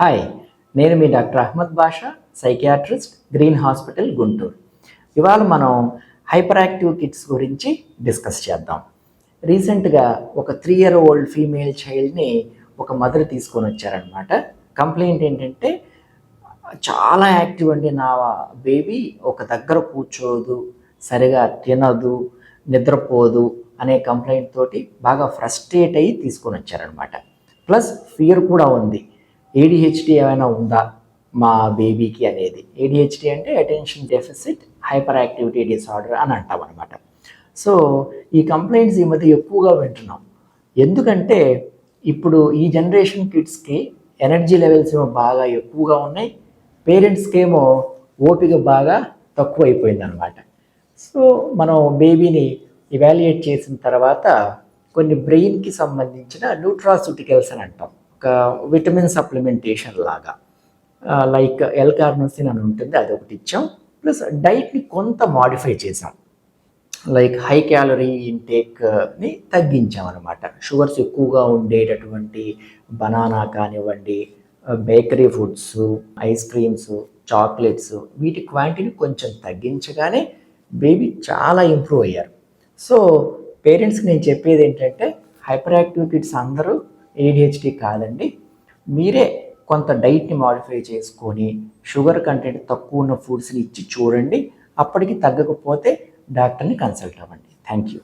Hi నేను మీ doctor Ahmed Basha psychiatrist Green Hospital Guntur. ఇవాళ మనం హైపర్ యాక్టివ్ కిడ్స్ గురించి డిస్కస్ చేద్దాం. రీసెంట్గా ఒక త్రీ ఇయర్ ఓల్డ్ ఫీమేల్ చైల్డ్ని ఒక మదర్ తీసుకొని వచ్చారనమాట కంప్లైంట్ ఏంటంటే చాలా యాక్టివ్ అండి నా బేబీ ఒక దగ్గర కూర్చోదు సరిగా తినదు నిద్రపోదు అనే కంప్లైంట్ తోటి బాగా ఫ్రస్ట్రేట్ అయ్యి తీసుకొని వచ్చారనమాట ప్లస్ ఫియర్ కూడా ఉంది. ఏడిహెచ్డి ఏమైనా ఉందా మా బేబీకి అనేది? ఏడిహెచ్డి అంటే attention deficit hyperactivity disorder అని అంటాం అనమాట సో ఈ కంప్లైంట్స్ ఈ మధ్య ఎక్కువగా వింటున్నాం. ఎందుకంటే ఇప్పుడు ఈ జనరేషన్ కిడ్స్కి ఎనర్జీ లెవెల్స్ ఏమో బాగా ఎక్కువగా ఉన్నాయి. పేరెంట్స్కి ఏమో ఓపిక బాగా తక్కువ అయిపోయింది అనమాట సో మనం బేబీని ఇవాల్యుయేట్ చేసిన తర్వాత కొన్ని బ్రెయిన్కి సంబంధించిన న్యూట్రాసూటికల్స్ అని అంటాం. విటమిన్ సప్లిమెంటేషన్ లాగా. లైక్ ఎల్ కార్నోసిన్ అని ఉంటుంది అది ఒకటి ఇచ్చాం. ప్లస్ డైట్ని కొంత మాడిఫై చేసాం. లైక్ హై క్యాలరీ ఇంటేక్ని తగ్గించాం అనమాట షుగర్స్ ఎక్కువగా ఉండేటటువంటి బనానా కానివ్వండి bakery foods ice creams chocolates వీటి క్వాంటిటీ కొంచెం తగ్గించగానే బేబీ చాలా ఇంప్రూవ్ అయ్యారు. సో పేరెంట్స్కి నేను చెప్పేది ఏంటంటే హైపర్ యాక్టివ్ కిడ్స్ అందరూ ఏడిహెచ్డి కాదండి. మీరే కొంత డైట్ని మాడిఫై చేసుకొని షుగర్ కంటెంట్ తక్కువ ఉన్న ఫుడ్స్ని ఇచ్చి చూడండి. అప్పటికి తగ్గకపోతే డాక్టర్ని కన్సల్ట్ అవ్వండి. Thank you